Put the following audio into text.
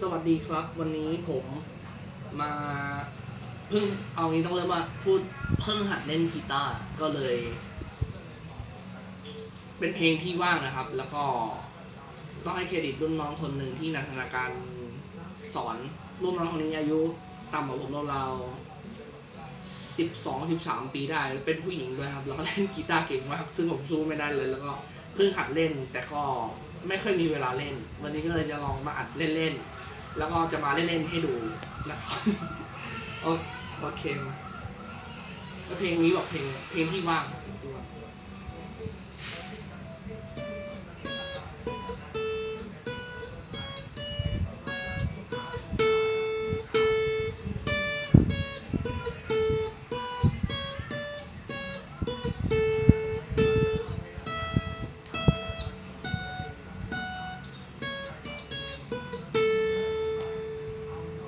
สวัสดีครับ วันนี้ผมมาเพิ่งเอางี้ต้องเริ่มว่าพูดเพิ่งหัดเล่นกีตาร์ก็เลย เป็นเพลงที่ว่างนะครับ แล้วก็ต้องให้เครดิตรุ่นน้องคนหนึ่งที่นันทนาการสอนรุ่นน้องคนนี้อายุต่ำกว่าผมราวๆสิบสองสิบสามปีได้ เป็นผู้หญิงด้วยครับ แล้วก็เล่นกีตาร์เก่งมาก ซึ่งผมสู้ไม่ได้เลย แล้วก็เพิ่งหัดเล่นแต่ก็ไม่ค่อยมีเวลาเล่น วันนี้ก็เลยจะลองมาอัดเล่นๆ แล้วก็จะมาเล่นๆให้ดูนะครับโอโอเคเพลงนี้บอกเพลงเพลงที่ว่างเพลงที่ว่าง